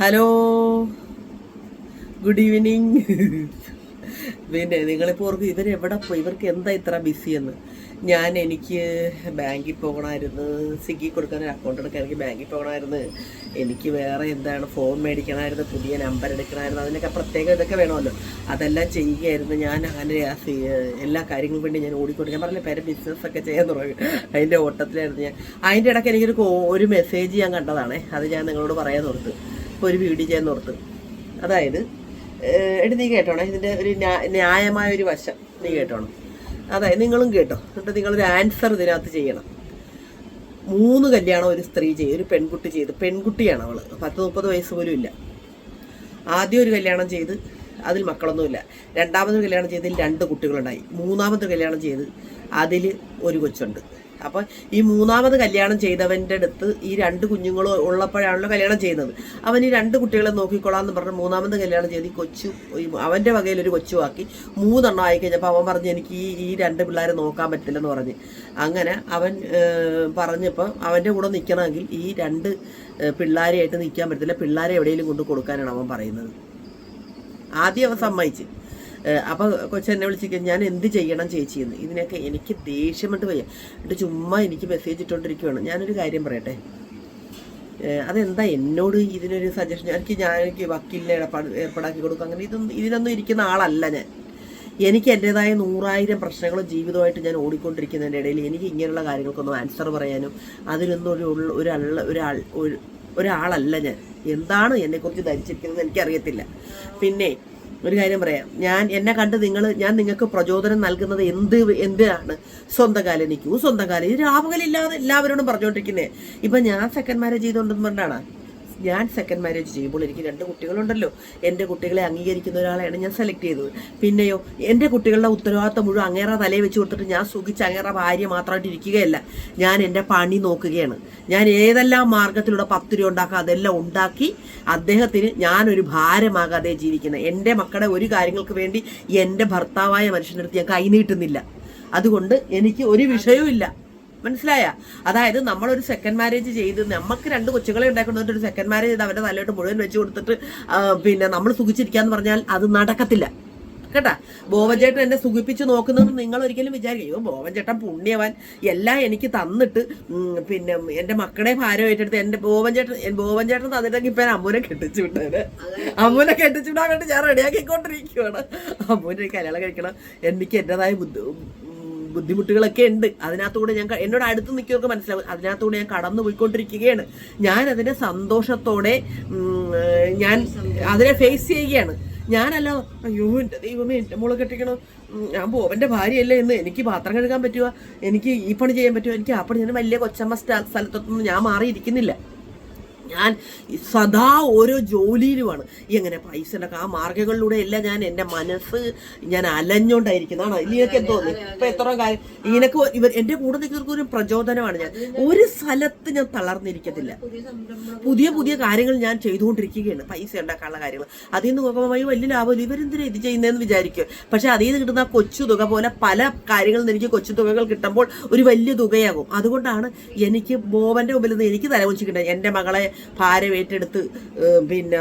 Hello. Good evening. പിന്നെ നിങ്ങളിപ്പോൾ ഓർക്കും ഇവരെവിടെ പോയി? ഇവർക്ക് എന്താ ഇത്ര ബിസി എന്ന്? ഞാൻ എനിക്ക് ബാങ്കിൽ പോകണമായിരുന്നു. സ്വിഗ്ഗി കൊടുക്കാൻ ഒരു അക്കൗണ്ട് എടുക്കാൻ എനിക്ക് ബാങ്കിൽ പോകണമായിരുന്നു. എനിക്ക് വേറെ എന്താണ് ഫോൺ മേടിക്കണമായിരുന്നു പുതിയ നമ്പർ എടുക്കണമായിരുന്നു. അതിനൊക്കെ പ്രത്യേകം ഇതൊക്കെ വേണമല്ലോ. അതെല്ലാം ചെയ്യുകയായിരുന്നു ഞാൻ. അങ്ങനെ എല്ലാ കാര്യങ്ങളും വേണ്ടി ഞാൻ ഓടിക്കൊണ്ട് ഞാൻ പറഞ്ഞില്ല പേരെ ബിസിനസ്സൊക്കെ ചെയ്യാൻ തുടങ്ങി. അതിന്റെ ഓട്ടത്തിലായിരുന്നു ഞാൻ. അതിന്റെ ഇടയ്ക്ക് എനിക്കൊരു ഒരു മെസ്സേജ് ഞാൻ കണ്ടതാണേ. അത് ഞാൻ നിങ്ങളോട് പറയാൻ ഓർത്ത്. ഇപ്പോൾ ഒരു വീഡിയോ ചെയ്യാൻ ഓർത്ത്. അതായത് എടുത്ത് നീ കേട്ടോണേ? ഇതിന്റെ ഒരു ന്യായമായ ഒരു വശം നീ കേട്ടോണം. അതായത് നിങ്ങളും കേട്ടോ. എന്നിട്ട് നിങ്ങളൊരു ആൻസർ ഇതിനകത്ത് ചെയ്യണം. മൂന്ന് കല്യാണം ഒരു സ്ത്രീ ചെയ്യും ഒരു പെൺകുട്ടി ചെയ്ത്. പെൺകുട്ടിയാണ് അവൾ പത്ത് മുപ്പത് വയസ്സ് പോലും ഇല്ല. ആദ്യം ഒരു കല്യാണം ചെയ്ത് അതിൽ മക്കളൊന്നുമില്ല. രണ്ടാമതൊരു കല്യാണം ചെയ്തതിൽ രണ്ട് കുട്ടികളുണ്ടായി. മൂന്നാമത്തെ കല്യാണം ചെയ്ത് അതിൽ ഒരു കൊച്ചുണ്ട്. അപ്പോൾ ഈ മൂന്നാമത് കല്യാണം ചെയ്തവന്റെ അടുത്ത് ഈ രണ്ട് കുഞ്ഞുങ്ങൾ ഉള്ളപ്പോഴാണല്ലോ കല്യാണം ചെയ്യുന്നത്. അവൻ ഈ രണ്ട് കുട്ടികളെ നോക്കിക്കൊള്ളാം എന്ന് പറഞ്ഞ് മൂന്നാമത് കല്യാണം ചെയ്ത് ഈ കൊച്ചു അവന്റെ വകയിൽ ഒരു കൊച്ചുമാക്കി മൂന്നെണ്ണം ആയി കഴിഞ്ഞപ്പോൾ അവൻ പറഞ്ഞ് എനിക്ക് ഈ ഈ രണ്ട് പിള്ളേരെ നോക്കാൻ പറ്റില്ലെന്ന് പറഞ്ഞ്. അങ്ങനെ അവൻ പറഞ്ഞപ്പോൾ അവന്റെ കൂടെ നിൽക്കണമെങ്കിൽ ഈ രണ്ട് പിള്ളേരെയായിട്ട് നിൽക്കാൻ പറ്റത്തില്ല. പിള്ളേരെ എവിടെയെങ്കിലും കൊണ്ട് കൊടുക്കാനാണ് അവൻ പറയുന്നത്. ആദ്യം അവൻ സമ്മതിച്ച്. കൊച്ചു കൊച്ചെന്നെ വിളിച്ചിരിക്കും ഞാൻ എന്ത് ചെയ്യണം ചേച്ചി? എന്ന്. ഇതിനൊക്കെ എനിക്ക് ദേഷ്യം കൊണ്ട് വയ്യ. എന്നിട്ട് ചുമ്മാ എനിക്ക് മെസ്സേജ് ഇട്ടുകൊണ്ടിരിക്കുകയാണ് ഞാനൊരു കാര്യം പറയട്ടെ. അതെന്താ എന്നോട് ഇതിനൊരു സജഷൻ എനിക്ക് ഞാൻ എനിക്ക് വക്കീലിനെ ഏർപ്പാട് ഏർപ്പാടാക്കി കൊടുക്കും. അങ്ങനെ ഇതൊന്നും ഇതിനൊന്നും ഇരിക്കുന്ന ആളല്ല ഞാൻ. എനിക്ക് എന്റെതായ നൂറായിരം പ്രശ്നങ്ങളും ജീവിതമായിട്ട് ഞാൻ ഓടിക്കൊണ്ടിരിക്കുന്നതിന്റെ ഇടയിൽ എനിക്ക് ഇങ്ങനെയുള്ള കാര്യങ്ങൾക്കൊന്നും ആൻസർ പറയാനും അതിനൊന്നും ഒരു ഒരാൾ ഒരാൾ ഒരു ഒരാളല്ല ഞാൻ. എന്താണ് എന്നെക്കുറിച്ച് ധരിച്ചിരിക്കുന്നത് എനിക്കറിയത്തില്ല. പിന്നെ ഒരു കാര്യം പറയാം. ഞാൻ എന്നെ കണ്ട് നിങ്ങൾ ഞാൻ നിങ്ങൾക്ക് പ്രചോദനം നൽകുന്നത് എന്ത് എന്തിനാണ് സ്വന്തം കാലം നിൽക്കൂ. സ്വന്തം കാലം ഇത് എല്ലാവരോടും പറഞ്ഞുകൊണ്ടിരിക്കുന്നേ. ഇപ്പം ഞാൻ സെക്കൻഡ് മാരേജ് ചെയ്തുകൊണ്ടെന്ന് പറഞ്ഞാണ്? ഞാൻ സെക്കൻഡ് മാരേജ് ചെയ്യുമ്പോൾ എനിക്ക് രണ്ട് കുട്ടികളുണ്ടല്ലോ. എന്റെ കുട്ടികളെ അംഗീകരിക്കുന്ന ഒരാളെയാണ് ഞാൻ സെലക്ട് ചെയ്തത്. പിന്നെയോ എന്റെ കുട്ടികളുടെ ഉത്തരവാദിത്തം മുഴുവൻ അങ്ങേറ തലയിൽ വെച്ച് കൊടുത്തിട്ട് ഞാൻ സുഖിച്ച് അങ്ങേറ ഭാര്യ മാത്രമായിട്ട് ഇരിക്കുകയല്ല. ഞാൻ എന്റെ പണി നോക്കുകയാണ്. ഞാൻ ഏതെല്ലാം മാർഗത്തിലൂടെ പത്ത് രൂപ ഉണ്ടാക്കുക അതെല്ലാം ഉണ്ടാക്കി അദ്ദേഹത്തിന് ഞാനൊരു ഭാരമാകാതെ ജീവിക്കുന്നത്. എന്റെ മക്കളുടെ ഒരു കാര്യങ്ങൾക്ക് വേണ്ടി എന്റെ ഭർത്താവായ മനുഷ്യന്റെ അടുത്ത് ഞാൻ കൈനീട്ടുന്നില്ല അതുകൊണ്ട് എനിക്ക് ഒരു വിഷയവും ഇല്ല മനസ്സിലായ? അതായത് നമ്മളൊരു സെക്കൻഡ് മാരേജ് ചെയ്ത് നമുക്ക് രണ്ട് കൊച്ചുകളെ ഉണ്ടാക്കുന്നത് ഒരു സെക്കൻഡ് മാരേജ് ചെയ്ത് അവരുടെ തലയോട്ട് മുഴുവൻ വെച്ച് കൊടുത്തിട്ട് പിന്നെ നമ്മൾ സുഖിച്ചിരിക്കാന്ന് പറഞ്ഞാൽ അത് നടക്കത്തില്ല. കേട്ടാ? ബോവൻചേട്ടൻ എന്നെ സുഖിപ്പിച്ച് നോക്കുന്നത് നിങ്ങൾ ഒരിക്കലും വിചാരിക്കും ബോവൻ ബോവൻചേട്ടൻ പുണ്യവാൻ. എല്ലാം എനിക്ക് തന്നിട്ട് പിന്നെ എന്റെ മക്കളെ ഭാരം ഏറ്റെടുത്ത് എന്റെ ബോവൻചേട്ടൻ ബോവൻചേട്ടൻ തന്നിട്ടെങ്കിൽ ഇപ്പം അമ്മൂനെ കെട്ടിച്ചു വിട്ടേനെ. അമ്മൂനെ കെട്ടിച്ചു വിടാൻ വേണ്ടി ഞാൻ റെഡിയാക്കിക്കൊണ്ടിരിക്കുകയാണ് അമ്മൂനെ കല്യാണം കഴിക്കണം. എനിക്ക് എന്റെതായ ബുദ്ധി ബുദ്ധിമുട്ടുകളൊക്കെ ഉണ്ട്. അതിനകത്തൂടെ ഞാൻ എന്നോട് അടുത്ത് നിൽക്കുന്നവർക്ക് മനസ്സിലാവും. അതിനകത്തൂടെ ഞാൻ കടന്നു പോയിക്കൊണ്ടിരിക്കുകയാണ്. ഞാൻ അതിനെ സന്തോഷത്തോടെ ഞാൻ അതിനെ ഫേസ് ചെയ്യുകയാണ്. ഞാനല്ല അയ്യോ എന്റെ ദൈവമേ എന്റെ മോളെ കെട്ടിക്കണോ? ഞാൻ ബോവന്റെ ഭാര്യയല്ലേ എന്ന് എനിക്ക് പാത്രം കഴുകാൻ പറ്റുക എനിക്ക് ഈ പണി ചെയ്യാൻ പറ്റുമോ എനിക്ക് ആ പണി ഞാൻ വലിയ കൊച്ചമ്മ സ്ഥലത്തൊന്നും ഞാൻ മാറിയിരിക്കുന്നില്ല. ഞാൻ സദാ ഓരോ ജോലിയിലുമാണ് എങ്ങനെ പൈസ ഉണ്ടാക്കാം ആ മാർഗങ്ങളിലൂടെ എല്ലാം ഞാൻ എന്റെ മനസ്സ് ഞാൻ അലഞ്ഞോണ്ടായിരിക്കുന്നതാണ് ഇതിനൊക്കെ തോന്നി. ഇപ്പൊ എത്ര കാര്യം ഇതിനൊക്കെ ഇവർ എന്റെ കൂടെ നിൽക്കുന്നവർക്ക് ഒരു പ്രചോദനമാണ് ഞാൻ. ഒരു സ്ഥലത്ത് ഞാൻ തളർന്നിരിക്കത്തില്ല. പുതിയ പുതിയ കാര്യങ്ങൾ ഞാൻ ചെയ്തുകൊണ്ടിരിക്കുകയാണ്. പൈസ ഉണ്ടാക്കാനുള്ള കാര്യങ്ങൾ. അതിൽ നിന്ന് നോക്കുമ്പോൾ വലിയ ലാഭമില്ല. ഇവരെന്തിനാ ഇത് ചെയ്യുന്നതെന്ന് വിചാരിക്കും പക്ഷെ അതിൽ നിന്ന് കിട്ടുന്ന കൊച്ചു തുക പോലെ പല കാര്യങ്ങളിൽ നിന്ന് എനിക്ക് കൊച്ചു തുകകൾ കിട്ടുമ്പോൾ ഒരു വലിയ തുകയാകും. അതുകൊണ്ടാണ് എനിക്ക് ബോബന്റെ മുമ്പിൽ നിന്ന് എനിക്ക് തലകുഞ്ചിക്കുന്നത് എന്റെ മകളെ ഭാരം ഏറ്റെടുത്ത് പിന്നെ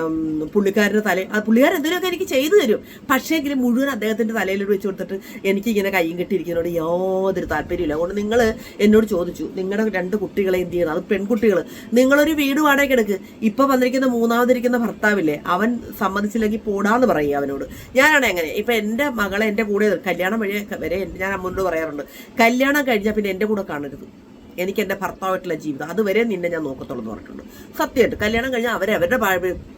പുള്ളിക്കാരന്റെ തല ആ പുള്ളിക്കാരൻ എന്തെങ്കിലുമൊക്കെ എനിക്ക് ചെയ്തു തരും. പക്ഷേ എങ്കിലും മുഴുവൻ അദ്ദേഹത്തിന്റെ തലയിലോട്ട് വെച്ച് കൊടുത്തിട്ട് എനിക്കിങ്ങനെ കയ്യും കെട്ടിയിരിക്കുന്നതിനോട് യാതൊരു താല്പര്യമില്ല അതുകൊണ്ട് നിങ്ങൾ എന്നോട് ചോദിച്ചു നിങ്ങളുടെ രണ്ട് കുട്ടികളെ എന്ത് ചെയ്യണം? അത് പെൺകുട്ടികൾ നിങ്ങളൊരു വീട് വാടകയ്ക്ക് എടുക്ക്. ഇപ്പൊ വന്നിരിക്കുന്ന മൂന്നാമതിരിക്കുന്ന ഭർത്താവില്ലേ അവൻ സമ്മതിച്ചില്ലെങ്കിൽ പോടാന്ന് പറയുക അവനോട്. ഞാനാണ് എങ്ങനെ ഇപ്പൊ എന്റെ മകളെ എന്റെ കൂടെ കല്യാണം വഴി വരെ ഞാൻ അമ്മോനോട് പറയാറുണ്ട് കല്യാണം കഴിഞ്ഞാൽ പിന്നെ എന്റെ കൂടെ കാണരുത്. എനിക്ക് എന്റെ ഭർത്താവായിട്ടുള്ള ജീവിതം. അതുവരെ നിന്നെ ഞാൻ നോക്കത്തുള്ളൂ എന്ന് പറഞ്ഞിട്ടുണ്ട്. സത്യമായിട്ട് കല്യാണം കഴിഞ്ഞാൽ അവരെ അവരുടെ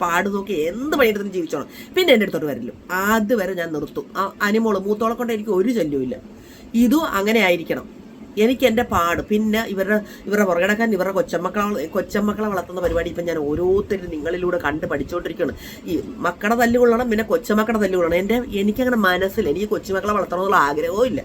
പാട് നോക്കി എന്ത് പണിയെടുത്തും ജീവിച്ചോണം പിന്നെ എന്റെ അടുത്തോട്ട് വരില്ല അതുവരെ ഞാൻ നിർത്തും. ആ അനിമോൾ മൂത്തോളെ കൊണ്ട് എനിക്ക് ഒരു ശല്യവും ഇതും അങ്ങനെ ആയിരിക്കണം. എനിക്ക് എന്റെ പാട്. പിന്നെ ഇവരുടെ ഇവരുടെ പുറകിടക്കാൻ ഇവരുടെ കൊച്ചമ്മക്കളെ കൊച്ചമ്മക്കളെ വളർത്തുന്ന പരിപാടി ഇപ്പം ഞാൻ ഓരോരുത്തരും നിങ്ങളിലൂടെ കണ്ട് പഠിച്ചുകൊണ്ടിരിക്കുകയാണ് ഈ മക്കളുടെ തല്ലുകൊള്ളണം പിന്നെ കൊച്ചമക്കളുടെ തല്ലുകൊള്ളണം. എന്റെ എനിക്കങ്ങനെ മനസ്സിൽ എനിക്ക് കൊച്ചുമക്കളെ വളർത്തണമെന്നുള്ള ആഗ്രഹവും ഇല്ല.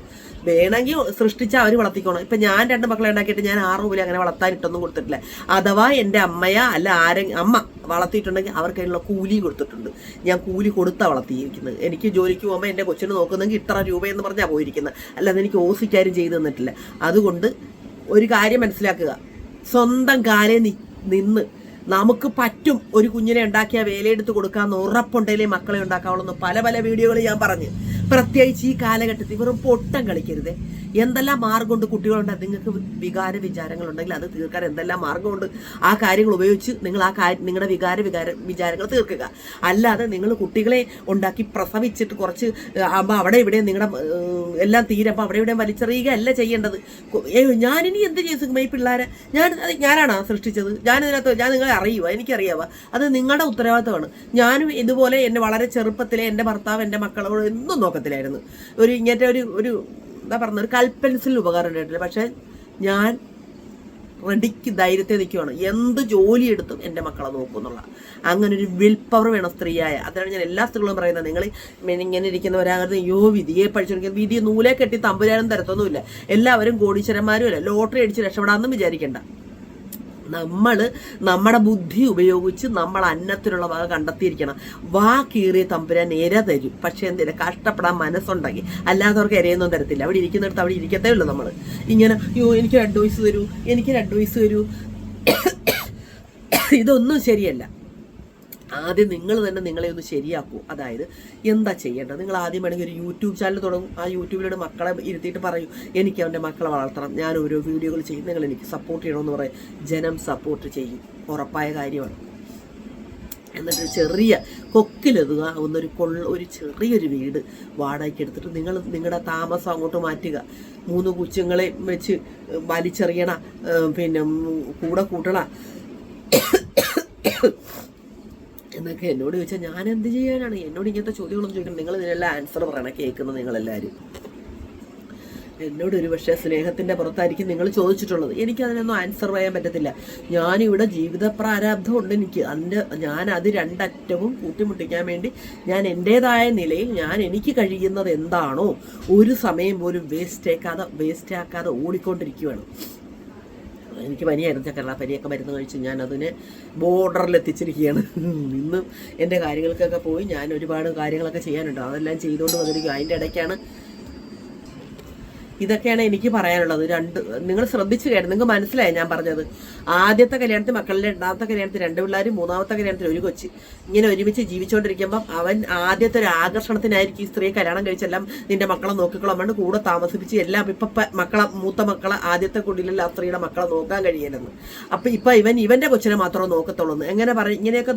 വേണമെങ്കിൽ സൃഷ്ടിച്ച് അവർ വളർത്തിക്കോണം. ഇപ്പം ഞാൻ രണ്ട് മക്കളെ ഉണ്ടാക്കിയിട്ട് ഞാൻ ആറ് പോലും അങ്ങനെ വളർത്താൻ ഇട്ടൊന്നും കൊടുത്തിട്ടില്ല. അഥവാ എന്റെ അമ്മയ അല്ല ആരെ അമ്മ വളർത്തിയിട്ടുണ്ടെങ്കിൽ അവർക്ക് അതിനുള്ള കൂലി കൊടുത്തിട്ടുണ്ട്. ഞാൻ കൂലി കൊടുത്താ വളർത്തിയിരിക്കുന്നത്. എനിക്ക് ജോലിക്ക് പോകുമ്പോൾ എന്റെ കൊച്ചിന് നോക്കുന്നെങ്കിൽ ഇത്ര രൂപയെന്ന് പറഞ്ഞാൽ പോയിരിക്കുന്നത്. അല്ലാതെ എനിക്ക് ഓസിക്കാരും ചെയ്തു തന്നിട്ടില്ല. അതുകൊണ്ട് ഒരു കാര്യം മനസ്സിലാക്കുക. സ്വന്തം കാലേ നിന്ന് നമുക്ക് പറ്റും ഒരു കുഞ്ഞിനെ ഉണ്ടാക്കിയ വേലയെടുത്ത് കൊടുക്കാമെന്ന് ഉറപ്പുണ്ടെങ്കിലേ മക്കളെ ഉണ്ടാക്കാവുള്ളൂ പല പല വീഡിയോകൾ ഞാൻ പറഞ്ഞു. പ്രത്യേകിച്ച് ഈ കാലഘട്ടത്തിൽ വെറും പൊട്ടം കളിക്കരുത്. എന്തെല്ലാം മാർഗമുണ്ട് കുട്ടികളുണ്ട് നിങ്ങൾക്ക് വികാര വിചാരങ്ങൾ ഉണ്ടെങ്കിൽ അത് തീർക്കാൻ എന്തെല്ലാം മാർഗമുണ്ട് ആ കാര്യങ്ങൾ ഉപയോഗിച്ച് നിങ്ങൾ ആ കാര്യം നിങ്ങളുടെ വികാര വികാര വിചാരങ്ങൾ തീർക്കുക. അല്ലാതെ നിങ്ങൾ കുട്ടികളെ ഉണ്ടാക്കി പ്രസവിച്ചിട്ട് കുറച്ച് ആകുമ്പോൾ അവിടെ ഇവിടെ നിങ്ങളുടെ എല്ലാം തീരപ്പോൾ അവിടെ ഇവിടെ വലിച്ചെറിയുക അല്ല ചെയ്യേണ്ടത് ഞാനിനി എന്ത് ചെയ്യും ഈ പിള്ളേരെ? ഞാൻ ഞാനാണോ സൃഷ്ടിച്ചത്? ഞാനിതിനകത്ത് ഞാൻ നിങ്ങളെ അറിയുക എനിക്കറിയാവുക അത് നിങ്ങളുടെ ഉത്തരവാദിത്തമാണ്. ഞാനും ഇതുപോലെ എന്റെ വളരെ ചെറുപ്പത്തിലെ എന്റെ ഭർത്താവ് എന്റെ മക്കളോട് ഒന്നും നോക്കത്തില്ലായിരുന്നു ഒരു ഇങ്ങനത്തെ ഒരു ഒരു എന്താ പറഞ്ഞ ഒരു കൽപ്പൻസിൽ ഉപകാരം ഉണ്ടായിട്ടില്ല. പക്ഷേ ഞാൻ റെഡിക്ക് ധൈര്യത്തെ നിൽക്കുകയാണ് എന്ത് ജോലി എടുത്തും എന്റെ മക്കളെ നോക്കും എന്നുള്ള. അങ്ങനെ ഒരു വിൽ പവർ വേണം സ്ത്രീയായ. അതാണ് ഞാൻ എല്ലാ സ്ത്രീകളും പറയുന്നത്. നിങ്ങൾ ഇങ്ങനെ ഇരിക്കുന്നവരാകരുത് യോ വിധിയെ പഠിച്ചിരിക്കുന്നത് വിധിയെ നൂലെ കെട്ടി തമ്പുരാനും തരത്തൊന്നുമില്ല. എല്ലാവരും കോടീശ്വരന്മാരും അല്ല? ലോട്ടറി അടിച്ച് രക്ഷപ്പെടാമെന്നും വിചാരിക്കണ്ട. നമ്മൾ നമ്മുടെ ബുദ്ധി ഉപയോഗിച്ച് നമ്മൾ അന്നത്തിനുള്ള വക കണ്ടെത്തിയിരിക്കണം. വാ കീറിയ തമ്പുരാൻ ഇര തരും. പക്ഷെ എന്തിനാ? കഷ്ടപ്പെടാൻ മനസ്സുണ്ടെങ്കിൽ. അല്ലാത്തവർക്ക് ഇരയൊന്നും തരത്തില്ല. അവിടെ ഇരിക്കുന്നിടത്ത് അവിടെ ഇരിക്കത്തേ ഉള്ളൂ നമ്മൾ ഇങ്ങനെ യോ എനിക്ക് അഡ്വൈസ് തരൂ എനിക്ക് അഡ്വൈസ് തരൂ. ഇതൊന്നും ശരിയല്ല. ആദ്യം നിങ്ങൾ തന്നെ നിങ്ങളെ ഒന്ന് ശരിയാക്കൂ. അതായത് എന്താ ചെയ്യേണ്ടത്? നിങ്ങൾ ആദ്യം വേണമെങ്കിൽ ഒരു യൂട്യൂബ് ചാനൽ തുടങ്ങും. ആ യൂട്യൂബിലൂടെ മക്കളെ ഇരുത്തിയിട്ട് പറയും. എനിക്ക് അവന്റെ മക്കളെ വളർത്തണം. ഞാൻ ഓരോ വീഡിയോകൾ ചെയ്യും. നിങ്ങൾ എനിക്ക് സപ്പോർട്ട് ചെയ്യണമെന്ന് പറയും. ജനം സപ്പോർട്ട് ചെയ്യും. ഉറപ്പായ കാര്യമാണ്. എന്നിട്ട് ചെറിയ കൊക്കിലെതുക ഒന്നൊരു കൊള്ള ഒരു ചെറിയൊരു വീട് വാടകയ്ക്ക് എടുത്തിട്ട് നിങ്ങൾ നിങ്ങളുടെ താമസം അങ്ങോട്ട് മാറ്റുക. മൂന്ന് കുച്ചുങ്ങളെ വെച്ച് വലിച്ചെറിയണ പിന്നെ കൂടെ കൂട്ടണ എന്നൊക്കെ എന്നോട് ചോദിച്ചാൽ ഞാൻ എന്ത് ചെയ്യാനാണ്? എന്നോട് ഇങ്ങനത്തെ ചോദ്യങ്ങളൊന്നും ചോദിക്കണം നിങ്ങൾ ഇതിനെല്ലാം ആൻസർ പറയണം. കേൾക്കുന്നത് നിങ്ങളെല്ലാവരും എന്നോട് ഒരു പക്ഷേ സ്നേഹത്തിന്റെ പുറത്തായിരിക്കും നിങ്ങൾ ചോദിച്ചിട്ടുള്ളത്. എനിക്ക് അതിനൊന്നും ആൻസർ പറയാൻ പറ്റത്തില്ല. ഞാനിവിടെ ജീവിത പ്രാരാബ്ധം ഉണ്ട് എനിക്ക്. അതിന്റെ ഞാൻ അത് രണ്ടറ്റവും കൂട്ടിമുട്ടിക്കാൻ വേണ്ടി ഞാൻ എന്റേതായ നിലയിൽ ഞാൻ എനിക്ക് കഴിയുന്നത് എന്താണോ ഒരു സമയം പോലും വേസ്റ്റ് ആക്കാതെ വേസ്റ്റ് ആക്കാതെ ഓടിക്കൊണ്ടിരിക്കുകയാണ് എനിക്ക് പനിയായിരുന്നു. ചക്കരള പനിയൊക്കെ മരുന്ന് കഴിച്ച് ഞാൻ അതിനെ ബോർഡറിൽ എത്തിച്ചിരിക്കുകയാണ് ഇന്നും എന്റെ കാര്യങ്ങൾക്കൊക്കെ പോയി ഞാൻ ഒരുപാട് കാര്യങ്ങളൊക്കെ ചെയ്യാനുണ്ട്. അതെല്ലാം ചെയ്തുകൊണ്ട് വന്നിരിക്കും അതിന്റെ ഇടയ്ക്കാണ് ഇതൊക്കെയാണ് എനിക്ക് പറയാനുള്ളത്. രണ്ട് നിങ്ങൾ ശ്രദ്ധിച്ചു കേട്ടോ. നിങ്ങൾക്ക് മനസ്സിലായി ഞാൻ പറഞ്ഞത്? ആദ്യത്തെ കല്യാണത്തിൽ മക്കളുടെ രണ്ടാമത്തെ കല്യാണത്തിൽ രണ്ട് പിള്ളേർ മൂന്നാമത്തെ കല്യാണത്തിൽ ഒരു കൊച്ച്. ഇങ്ങനെ ഒരുമിച്ച് ജീവിച്ചുകൊണ്ടിരിക്കുമ്പോൾ അവൻ ആദ്യത്തെ ഒരു ആകർഷണത്തിനായിരിക്കും ഈ സ്ത്രീ കല്യാണം കഴിച്ചെല്ലാം നിന്റെ മക്കളെ നോക്കിക്കോളാം വേണ്ട കൂടെ താമസിപ്പിച്ച് എല്ലാം ഇപ്പൊ മക്കളെ മൂത്ത മക്കളെ ആദ്യത്തെ കുടിയിലുള്ള ആ സ്ത്രീയുടെ മക്കളെ നോക്കാൻ കഴിയില്ലെന്ന് അപ്പൊ ഇപ്പൊ ഇവൻ ഇവന്റെ കൊച്ചിനെ മാത്രമേ നോക്കത്തുള്ളൂ. എങ്ങനെ പറയും ഇങ്ങനെയൊക്കെ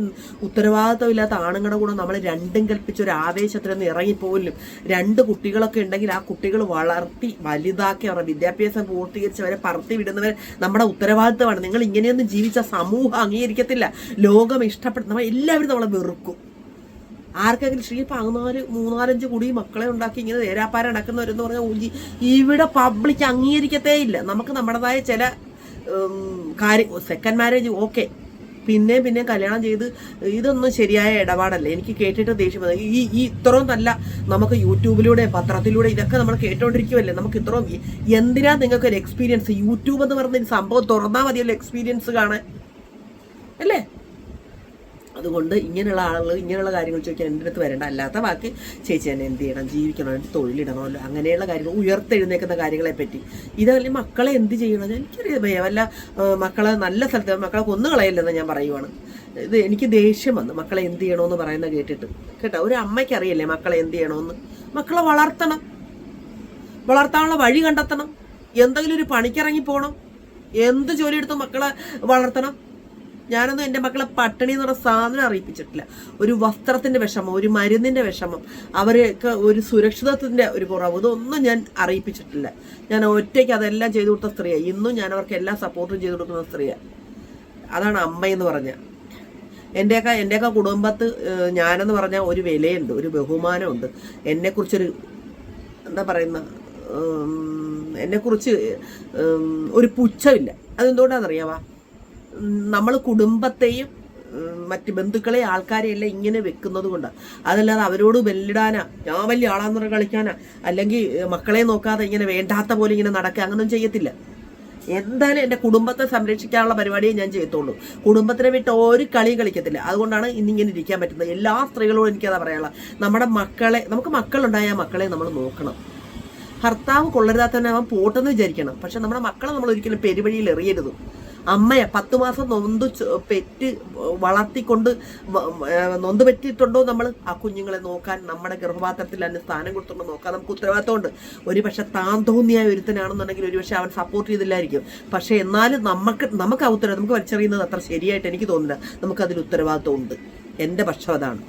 ഉത്തരവാദിത്തമില്ലാത്ത ആണുങ്ങളുടെ കൂടെ നമ്മൾ രണ്ടും കൽപ്പിച്ച ഒരു ആവേശത്തിൽ നിന്ന് ഇറങ്ങിപ്പോലും രണ്ട് കുട്ടികളൊക്കെ ഉണ്ടെങ്കിൽ ആ കുട്ടികൾ വളർത്തി വലുതാക്കി അവരുടെ വിദ്യാഭ്യാസം പൂർത്തീകരിച്ച് അവരെ പറത്തി വിടുന്നവർ നമ്മുടെ ഉത്തരവാദിത്തമാണ്. നിങ്ങൾ ഇങ്ങനെയൊന്നും ജീവിച്ച സമൂഹം അംഗീകരിക്കത്തില്ല. ലോകം ഇഷ്ടപ്പെടുന്ന എല്ലാവരും നമ്മളെ വെറുക്കും. ആർക്കെങ്കിലും ശ്രീ പതിനാല് മൂന്നാലഞ്ച് കൂടി മക്കളെ ഉണ്ടാക്കി ഇങ്ങനെ നേരാപ്പാര നടക്കുന്നവരെന്ന് പറഞ്ഞാൽ ഊജി ഇവിടെ പബ്ലിക് അംഗീകരിക്കത്തേ ഇല്ല. നമുക്ക് നമ്മുടേതായ ചില കാര്യം സെക്കൻഡ് മാരേജ് ഓക്കെ പിന്നെ പിന്നെയും കല്യാണം ചെയ്ത് ഇതൊന്നും ശരിയായ ഇടപാടല്ല. എനിക്ക് കേട്ടിട്ട് ദേഷ്യം വന്നത് ഈ ഈ ഇത്രയും നല്ല നമുക്ക് യൂട്യൂബിലൂടെ പത്രത്തിലൂടെ ഇതൊക്കെ നമ്മൾ കേട്ടോണ്ടിരിക്കുമല്ലേ നമുക്ക് ഇത്രയും എന്തിനാ നിങ്ങൾക്ക് ഒരു എക്സ്പീരിയൻസ് യൂട്യൂബ് എന്ന് പറഞ്ഞ ഒരു സംഭവം തുറന്നാൽ മതിയല്ലോ എക്സ്പീരിയൻസ് കാണാൻ. അല്ലേ? അതുകൊണ്ട് ഇങ്ങനെയുള്ള ആളുകൾ ഇങ്ങനെയുള്ള കാര്യങ്ങൾ ചോദിക്കാൻ എന്റെ അടുത്ത് വരേണ്ട. അല്ലാത്ത ബാക്കി ചേച്ചി തന്നെ എന്ത് ചെയ്യണം? ജീവിക്കണം എനിക്ക് തൊഴിലിടണമല്ലോ അങ്ങനെയുള്ള കാര്യങ്ങൾ ഉയർത്തെഴുന്നേക്കുന്ന കാര്യങ്ങളെപ്പറ്റി. ഇതല്ലെങ്കിൽ ഇതല്ലേ മക്കളെ എന്ത് ചെയ്യണം? എനിക്കറിയാം. വല്ല മക്കളെ നല്ല സ്ഥലത്ത് മക്കളെ കൊന്നു കളയല്ലെന്ന് ഞാൻ പറയുവാണ്. ഇത് എനിക്ക് ദേഷ്യം വന്നു. മക്കളെ എന്ത് ചെയ്യണമെന്ന് പറയുന്നത് കേട്ടിട്ട്. കേട്ടോ? ഒരു അമ്മയ്ക്ക് അറിയില്ലേ മക്കളെ എന്ത് ചെയ്യണമെന്ന് മക്കളെ വളർത്തണം. വളർത്താനുള്ള വഴി കണ്ടെത്തണം. എന്തെങ്കിലും ഒരു പണിക്കിറങ്ങി പോകണം എന്ത് ജോലി എടുത്ത് മക്കളെ വളർത്തണം. ഞാനൊന്നും എന്റെ മക്കളെ പട്ടിണി എന്ന് പറഞ്ഞ സാധനം അറിയിപ്പിച്ചിട്ടില്ല. ഒരു വസ്ത്രത്തിന്റെ വിഷമം ഒരു മരുന്നിന്റെ വിഷമം അവരൊക്കെ ഒരു സുരക്ഷിതത്വത്തിന്റെ ഒരു കുറവ് ഇതൊന്നും ഞാൻ അറിയിപ്പിച്ചിട്ടില്ല. ഞാൻ ഒറ്റയ്ക്ക് അതെല്ലാം ചെയ്തു കൊടുത്ത സ്ത്രീയാണ് ഇന്നും ഞാൻ അവർക്ക് എല്ലാ സപ്പോർട്ടും ചെയ്തു കൊടുക്കുന്ന സ്ത്രീയാണ് അതാണ് അമ്മ എന്ന് പറഞ്ഞ. എന്റെയൊക്കെ എന്റെയൊക്കെ കുടുംബത്ത് ഞാനെന്ന് പറഞ്ഞാൽ ഒരു വിലയുണ്ട് ഒരു ബഹുമാനമുണ്ട്. എന്നെക്കുറിച്ചൊരു എന്താ പറയുന്ന എന്നെക്കുറിച്ച് ഒരു പുച്ഛമില്ല. അതെന്തുകൊണ്ടാണെന്നറിയാവാ? നമ്മൾ കുടുംബത്തെയും മറ്റ് ബന്ധുക്കളെ ആൾക്കാരെയെല്ലാം ഇങ്ങനെ വെക്കുന്നത് കൊണ്ട്. അതല്ലാതെ അവരോട് വെല്ലിടാനാ ഞാൻ വലിയ ആളാന്ന് കളിക്കാനാ. അല്ലെങ്കിൽ മക്കളെ നോക്കാതെ ഇങ്ങനെ വേണ്ടാത്ത പോലെ ഇങ്ങനെ നടക്കുക അങ്ങനൊന്നും ചെയ്യത്തില്ല. എന്തായാലും എന്റെ കുടുംബത്തെ സംരക്ഷിക്കാനുള്ള പരിപാടിയെ ഞാൻ ചെയ്യത്തുള്ളൂ. കുടുംബത്തിനെ വിട്ട് ഒരു കളിയും കളിക്കത്തില്ല. അതുകൊണ്ടാണ് ഇന്നിങ്ങനെ ഇരിക്കാൻ പറ്റുന്നത്. എല്ലാ സ്ത്രീകളോടും എനിക്കതാ പറയാനുള്ള നമ്മുടെ മക്കളെ നമുക്ക് മക്കളുണ്ടായ മക്കളെ നമ്മൾ നോക്കണം. ഭർത്താവ് കൊള്ളരുതാത്തവനെ അവൻ പോട്ടെന്ന് വിചാരിക്കണം. പക്ഷെ നമ്മുടെ മക്കളെ നമ്മൾ ഒരിക്കലും പെരുവഴിയിൽ എറിയരുത്. അമ്മയെ പത്ത് മാസം നൊന്ത് പെറ്റ് വളർത്തിക്കൊണ്ട് നൊന്ത് പറ്റിയിട്ടുണ്ടോ നമ്മൾ ആ കുഞ്ഞുങ്ങളെ നോക്കാൻ നമ്മുടെ ഗർഭപാത്രത്തിൽ തന്നെ സ്ഥാനം കൊടുത്തുകൊണ്ട് നോക്കാൻ നമുക്ക് ഉത്തരവാദിത്തമുണ്ട്. ഒരു പക്ഷെ താൻ തോന്നിയായ ഒരുത്തനാണെന്നുണ്ടെങ്കിൽ ഒരു പക്ഷെ അവൻ സപ്പോർട്ട് ചെയ്തില്ലായിരിക്കും. പക്ഷേ എന്നാലും നമുക്ക് നമുക്ക് ആ ഉത്തരവാദിത്തം നമുക്ക് വലിച്ചെറിയുന്നത് അത്ര ശരിയായിട്ട് എനിക്ക് തോന്നുന്നില്ല. നമുക്കതിൽ ഉത്തരവാദിത്വം ഉണ്ട് എന്റെ പക്ഷം അതാണ്.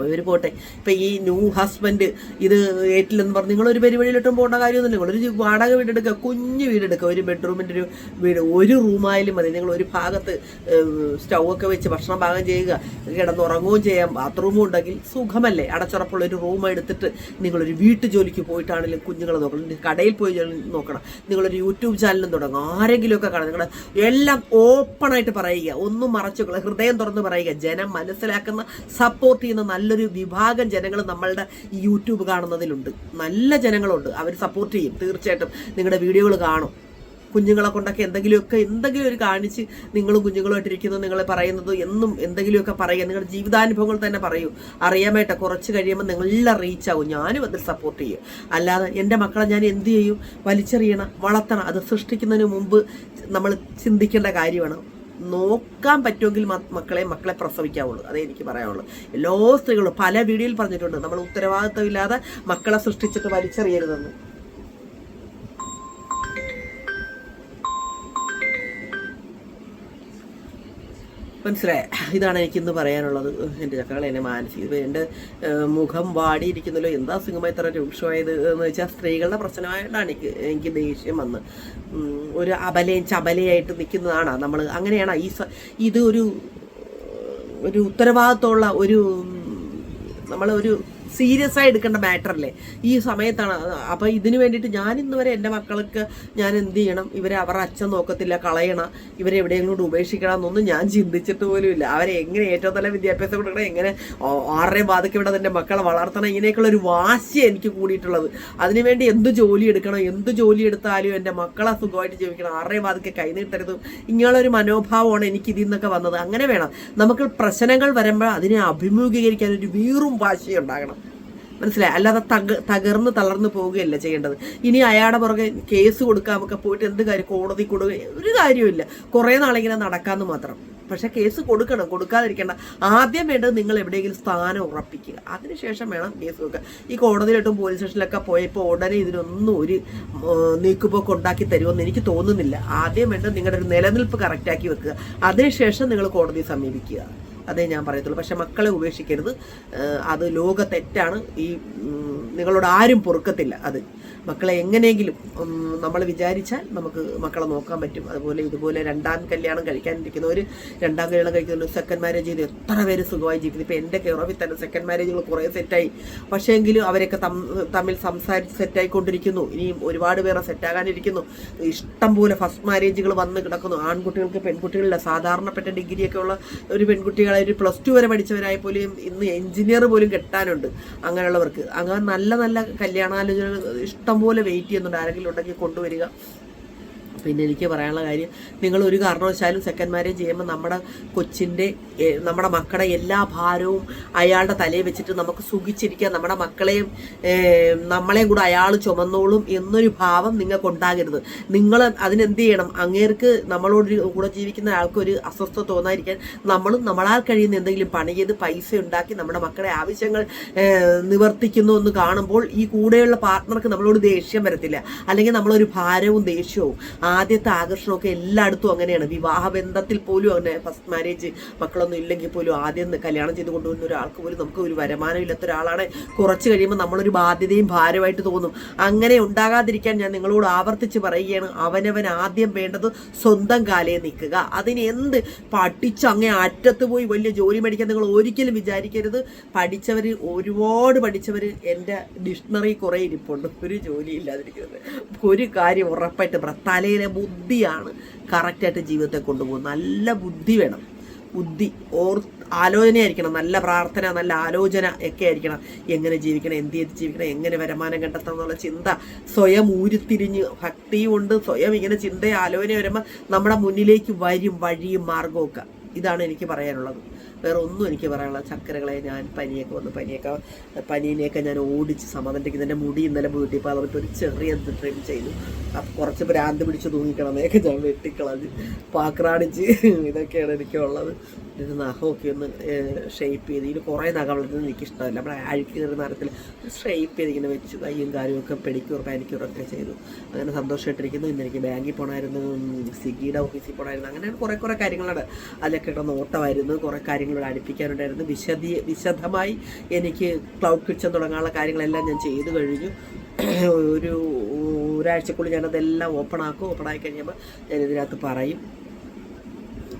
ഒരു പോട്ടെ. ഇപ്പം ഈ ന്യൂ ഹസ്ബൻഡ് ഇത് ഏറ്റില്ലെന്ന് പറഞ്ഞ് നിങ്ങളൊരു പരിപാടിയിലിട്ടും പോകേണ്ട കാര്യമൊന്നുമില്ല. നിങ്ങളൊരു വാടക വീടെടുക്കുക കുഞ്ഞു വീടെടുക്കുക. ഒരു ബെഡ്റൂമിന്റെ ഒരു വീട് ഒരു റൂമായാലും മതി. നിങ്ങൾ ഒരു ഭാഗത്ത് സ്റ്റൗ ഒക്കെ വെച്ച് ഭക്ഷണം പാകം ചെയ്യുക. കിടന്നുറങ്ങുകയും ചെയ്യാം. ബാത്റൂമും ഉണ്ടെങ്കിൽ സുഖമല്ലേ? അടച്ചുറപ്പുള്ള ഒരു റൂം എടുത്തിട്ട് നിങ്ങളൊരു വീട്ടു ജോലിക്ക് പോയിട്ടാണെങ്കിലും കുഞ്ഞുങ്ങളെ നോക്കണം. കടയിൽ പോയി നോക്കണം. നിങ്ങളൊരു യൂട്യൂബ് ചാനലും തുടങ്ങും. ആരെങ്കിലുമൊക്കെ കാണാം. നിങ്ങളുടെ എല്ലാം ഓപ്പണായിട്ട് പറയുക. ഒന്നും മറച്ചു ഹൃദയം തുറന്ന് പറയുക. ജനം മനസ്സിലാക്കുന്ന സപ്പോർട്ട് ചെയ്യുന്ന നല്ലൊരു വിഭാഗം ജനങ്ങൾ നമ്മളുടെ ഈ യൂട്യൂബ് കാണുന്നതിലുണ്ട്. നല്ല ജനങ്ങളുണ്ട്. അവർ സപ്പോർട്ട് ചെയ്യും. തീർച്ചയായിട്ടും നിങ്ങളുടെ വീഡിയോകൾ കാണും. കുഞ്ഞുങ്ങളെ കൊണ്ടൊക്കെ എന്തെങ്കിലുമൊക്കെ എന്തെങ്കിലും ഒരു കാണിച്ച് നിങ്ങളും കുഞ്ഞുങ്ങളുമായിട്ടിരിക്കുന്നു നിങ്ങൾ പറയുന്നത് എന്നും എന്തെങ്കിലുമൊക്കെ പറയുക. നിങ്ങളുടെ ജീവിതാനുഭവങ്ങൾ തന്നെ പറയൂ. അറിയാമായിട്ട്. കുറച്ച് കഴിയുമ്പോൾ നിങ്ങളെല്ലാം റീച്ച് ആകും ഞാനും അതിൽ സപ്പോർട്ട് ചെയ്യും. അല്ലാതെ എന്റെ മക്കളെ ഞാൻ എന്ത് ചെയ്യും? വലിച്ചെറിയണം വളർത്തണം. അത് സൃഷ്ടിക്കുന്നതിന് മുമ്പ് നമ്മൾ ചിന്തിക്കേണ്ട കാര്യമാണ്. നോക്കാൻ പറ്റുമെങ്കിൽ മക്കളെ മക്കളെ പ്രസവിക്കാവുള്ളൂ. അതേ എനിക്ക് പറയാനുള്ളൂ. എല്ലാ സ്ത്രീകളും പല വീഡിയോയിൽ പറഞ്ഞിട്ടുണ്ട്. നമ്മൾ ഉത്തരവാദിത്തമില്ലാതെ മക്കളെ സൃഷ്ടിച്ചിട്ട് വലിച്ചെറിയരുതെന്ന്. മനസ്സിലായ ഇതാണ് എനിക്കിന്ന് പറയാനുള്ളത്. എന്റെ ചക്കകൾ എന്നെ മാനസിക എന്റെ മുഖം വാടിയിരിക്കുന്നല്ലോ. എന്താ അസുഖമായി ഇത്ര രൂക്ഷമായത് എന്ന് വെച്ചാൽ സ്ത്രീകളുടെ പ്രശ്നമായിട്ടാണ് എനിക്ക് എനിക്ക് ദേഷ്യം വന്ന്. ഒരു അബലയും ചബലയായിട്ട് നിൽക്കുന്നതാണ് നമ്മൾ. അങ്ങനെയാണ് ഈ ഇത് ഒരു ഒരു ഉത്തരവാദിത്തമുള്ള ഒരു നമ്മളൊരു സീരിയസ് ആയി എടുക്കേണ്ട മാറ്റർ അല്ലേ? ഈ സമയത്താണ്. അപ്പോൾ ഇതിനു വേണ്ടിയിട്ട് ഞാൻ ഇന്ന് വരെ എന്റെ മക്കൾക്ക് ഞാൻ എന്ത് ചെയ്യണം? ഇവരെ അവരുടെ അച്ഛൻ നോക്കത്തില്ല കളയണം ഇവരെ എവിടെയെങ്കിലും കൂടെ ഉപേക്ഷിക്കണം എന്നൊന്നും ഞാൻ ചിന്തിച്ചിട്ട് പോലുമില്ല അവരെ എങ്ങനെ ഏറ്റവും നല്ല വിദ്യാഭ്യാസം കൊടുക്കണം എങ്ങനെ ആരുടെയും ബാധയ്ക്ക് ഇവിടെ എന്റെ മക്കളെ വളർത്തണം ഇങ്ങനെയൊക്കെയുള്ള ഒരു വാശി എനിക്ക് കൂടിയിട്ടുള്ളത്. അതിനുവേണ്ടി എന്ത് ജോലി എടുക്കണം എന്ത് ജോലി എടുത്താലും എന്റെ മക്കളെ സുഖമായിട്ട് ജീവിക്കണം. ആരുടെയും ബാധയ്ക്ക് ഇങ്ങനെയുള്ള ഇങ്ങനെയുള്ളൊരു മനോഭാവമാണ് എനിക്ക് ഇതിൽ നിന്നൊക്കെ വന്നത്. അങ്ങനെ വേണം. നമുക്ക് പ്രശ്നങ്ങൾ വരുമ്പോൾ അതിനെ അഭിമുഖീകരിക്കാൻ ഒരു വീറും വാശി ഉണ്ടാകണം. മനസ്സിലായി? അല്ലാതെ തക തകർന്ന് തളർന്ന് പോവുകയല്ല ചെയ്യേണ്ടത്. ഇനി അയാളുടെ പുറകെ കേസ് കൊടുക്കാൻ നമുക്ക് പോയിട്ട് എന്ത് കാര്യം? കോടതി കൊടുക്കുക ഒരു കാര്യമില്ല കുറേ നാളിങ്ങനെ നടക്കാമെന്ന് മാത്രം. പക്ഷെ കേസ് കൊടുക്കണം. കൊടുക്കാതിരിക്കേണ്ട. ആദ്യം വേണ്ടത് നിങ്ങൾ എവിടെയെങ്കിലും സ്ഥാനം ഉറപ്പിക്കുക. അതിനുശേഷം വേണം കേസ് കൊടുക്കുക ഈ കോടതിയിലോട്ടും പോലീസ് സ്റ്റേഷനിലൊക്കെ പോയപ്പോൾ ഉടനെ ഇതിനൊന്നും ഒരു നീക്കുപോക്ക് ഉണ്ടാക്കി തരുമെന്ന് എനിക്ക് തോന്നുന്നില്ല. ആദ്യം വേണ്ടത് നിങ്ങളുടെ ഒരു നിലനിൽപ്പ് കറക്റ്റാക്കി വെക്കുക. അതിനുശേഷം നിങ്ങൾ കോടതിയെ സമീപിക്കുക. അതേ ഞാൻ പറയത്തുള്ളൂ. പക്ഷെ മക്കളെ ഉപേക്ഷിക്കരുത്. അത് ലോക തെറ്റാണ് ഈ നിങ്ങളോട് ആരും പൊറുക്കത്തില്ല അത്. മക്കളെ എങ്ങനെയെങ്കിലും നമ്മൾ വിചാരിച്ചാൽ നമുക്ക് മക്കളെ നോക്കാൻ പറ്റും. അതുപോലെ ഇതുപോലെ രണ്ടാം കല്യാണം കഴിക്കാനിരിക്കുന്നവർ രണ്ടാം കല്യാണം കഴിക്കുന്ന സെക്കൻഡ് മാരേജ് ചെയ്ത് എത്ര പേര് സുഖമായി ജീവിക്കുന്നു. ഇപ്പം എന്റെ കെയറോവിൽ തന്നെ സെക്കൻഡ് മാരേജുകൾ കുറേ സെറ്റായി പക്ഷേ എങ്കിലും അവരൊക്കെ തമ്മിൽ സംസാരിച്ച് സെറ്റായിക്കൊണ്ടിരിക്കുന്നു ഇനിയും ഒരുപാട് പേരെ സെറ്റാകാനിരിക്കുന്നു ഇഷ്ടം പോലെ ഫസ്റ്റ് മാരേജുകൾ വന്ന് കിടക്കുന്നു. ആൺകുട്ടികൾക്ക് പെൺകുട്ടികളില്ല. സാധാരണപ്പെട്ട ഡിഗ്രിയൊക്കെ ഉള്ള ഒരു പെൺകുട്ടികളെ ഒരു പ്ലസ് ടു വരെ പഠിച്ചവരായ പോലും ഇന്ന് എഞ്ചിനീയർ പോലും കെട്ടാനുണ്ട് അങ്ങനെയുള്ളവർക്ക്. അങ്ങനെ നല്ല നല്ല കല്യാണാലോചനകൾ ഇഷ്ടം പോലെ വെയിറ്റ് ചെയ്യുന്നുണ്ട്. ആരെങ്കിലും ഉണ്ടെങ്കിൽ കൊണ്ടുവരിക. പിന്നെ എനിക്ക് പറയാനുള്ള കാര്യം നിങ്ങൾ ഒരു കാരണവശാലും സെക്കൻഡ് മാരേജ് ചെയ്യുമ്പോൾ നമ്മുടെ കൊച്ചിന്റെ നമ്മുടെ മക്കളുടെ എല്ലാ ഭാരവും അയാളുടെ തലയിൽ വെച്ചിട്ട് നമുക്ക് സുഖിച്ചിരിക്കുക നമ്മുടെ മക്കളെയും നമ്മളെയും കൂടെ അയാൾ ചുമന്നോളും എന്നൊരു ഭാവം നിങ്ങൾക്ക് ഉണ്ടാകരുത്. നിങ്ങൾ അതിനെന്ത് ചെയ്യണം? അങ്ങേർക്ക് നമ്മളോട് കൂടെ ജീവിക്കുന്ന ആൾക്കൊരു അസ്വസ്ഥ തോന്നാതിരിക്കാൻ നമ്മളും നമ്മളാൽ കഴിയുന്ന എന്തെങ്കിലും പണി ചെയ്ത് പൈസ ഉണ്ടാക്കി നമ്മുടെ മക്കളെ ആവശ്യങ്ങൾ നിവർത്തിക്കുന്നു എന്ന് കാണുമ്പോൾ ഈ കൂടെയുള്ള പാർട്ട്ണർക്ക് നമ്മളോട് ദേഷ്യം വരത്തില്ല. അല്ലെങ്കിൽ നമ്മളൊരു ഭാരവും ദേഷ്യവും. ആദ്യത്തെ ആകർഷണമൊക്കെ എല്ലായിടത്തും അങ്ങനെയാണ്. വിവാഹ ബന്ധത്തിൽ പോലും അങ്ങനെ ഫസ്റ്റ് മാരേജ് മക്കളൊന്നും ഇല്ലെങ്കിൽ പോലും ആദ്യം കല്യാണം ചെയ്ത് കൊണ്ടുവന്ന ഒരാൾക്ക് പോലും നമുക്ക് ഒരു വരുമാനം ഇല്ലാത്ത ഒരാളാണ്. കുറച്ച് കഴിയുമ്പോൾ നമ്മളൊരു ബാധ്യതയും ഭാരമായിട്ട് തോന്നും. അങ്ങനെ ഉണ്ടാകാതിരിക്കാൻ ഞാൻ നിങ്ങളോട് ആവർത്തിച്ച് പറയുകയാണ്. അവനവൻ ആദ്യം വേണ്ടത് സ്വന്തം കാലേ നിൽക്കുക. അതിന് എന്ത് പഠിച്ച് അങ്ങേ അറ്റത്ത് പോയി വലിയ ജോലി മേടിക്കാൻ നിങ്ങൾ ഒരിക്കലും വിചാരിക്കരുത്. പഠിച്ചവർ ഒരുപാട് പഠിച്ചവർ എന്റെ ഡിക്ഷണറി കുറേ ഇരിപ്പുണ്ട്. ഒരു ജോലി ഇല്ലാതിരിക്കുന്നത്. ഒരു കാര്യം ഉറപ്പായിട്ട് പറ തലയിലെ ബുദ്ധിയാണ് കറക്റ്റായിട്ട് ജീവിതത്തെ കൊണ്ടുപോകുന്നത്. നല്ല ബുദ്ധി വേണം. ബുദ്ധി ഓർ ആലോചനയായിരിക്കണം. നല്ല പ്രാർത്ഥന നല്ല ആലോചന ഒക്കെ ആയിരിക്കണം. എങ്ങനെ ജീവിക്കണം എന്ത് ചെയ്ത് ജീവിക്കണം എങ്ങനെ വരുമാനം കണ്ടെത്തണം എന്നുള്ള ചിന്ത സ്വയം ഊരിത്തിരിഞ്ഞ് ഭക്തിയുമുണ്ട് സ്വയം ഇങ്ങനെ ചിന്തയും ആലോചന വരുമ്പോൾ നമ്മുടെ മുന്നിലേക്ക് വരും വഴിയും മാർഗമൊക്കെ ഇതാണ് എനിക്ക് പറയാനുള്ളത്. വേറെ ഒന്നും എനിക്ക് പറയാനുള്ള ചക്കരകളെ ഞാൻ പനിയൊക്കെ വന്ന് പനിയൊക്കെ പനീനെയൊക്കെ ഞാൻ ഓടിച്ച് സമാധാനിപ്പിക്കുന്നു എന്റെ മുടി ഇന്നലെ വീട്ടിൽ ഇപ്പോൾ അതുകൊണ്ട് ഒരു ചെറിയ ട്രിം ചെയ്തു. അപ്പം കുറച്ച് ഭ്രാന്ത് പിടിച്ച് തൂങ്ങിക്കിടന്നേക്കെ ഞാൻ വെട്ടിക്കളഞ്ഞ് പാക്രാടിച്ച് ഇതൊക്കെയാണ് എനിക്കുള്ളത്. ഇത് നഖമൊക്കെ ഒന്ന് ഷേപ്പ് ചെയ്ത്. ഇതിൽ കുറേ നഖം വളർത്തുന്നത് എനിക്കിഷ്ടമല്ല. നമ്മുടെ അഴുക്കി കയറി നരത്തിൽ ഷേപ്പ് ചെയ്ത് ഇങ്ങനെ വെച്ചു. കയ്യും കാര്യമൊക്കെ പെടിക്കൂർ പാനിക്കൂറൊക്കെ ചെയ്തു. അങ്ങനെ സന്തോഷമായിട്ടിരിക്കുന്നു. ഇന്ന് എനിക്ക് ബാങ്കിൽ പോകണമായിരുന്നു സ്വിഗ്ഗിയുടെ ഓഫീസിൽ പോകണമായിരുന്നു അങ്ങനെ കുറേ കുറേ കാര്യങ്ങളുണ്ട് അതിലൊക്കെ ഇട്ട ഓട്ടമായിരുന്നു കുറേ കാര്യങ്ങളോട് അടുപ്പിക്കാനുണ്ടായിരുന്നു. വിശദീ വിശദമായി എനിക്ക് ക്ലൗഡ് കിച്ചൺ തുടങ്ങാനുള്ള കാര്യങ്ങളെല്ലാം ഞാൻ ചെയ്തു കഴിഞ്ഞു. ഒരു ഒരാഴ്ചക്കുള്ളിൽ ഞാനതെല്ലാം ഓപ്പൺ ആക്കും ഓപ്പൺ ആയി കഴിഞ്ഞപ്പോൾ ഞാൻ ഇതിനകത്ത് പറയും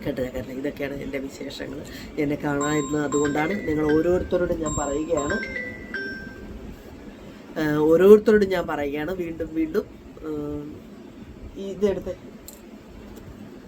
കേട്ടോ കാരണം ഇതൊക്കെയാണ് എന്റെ വിശേഷങ്ങൾ. എന്നെ കാണാതിരുന്നത് അതുകൊണ്ടാണ് നിങ്ങൾ ഓരോരുത്തരോടും ഞാൻ പറയുകയാണ്. ഓരോരുത്തരോടും ഞാൻ പറയുകയാണ്. വീണ്ടും വീണ്ടും ഇതെടുത്ത്.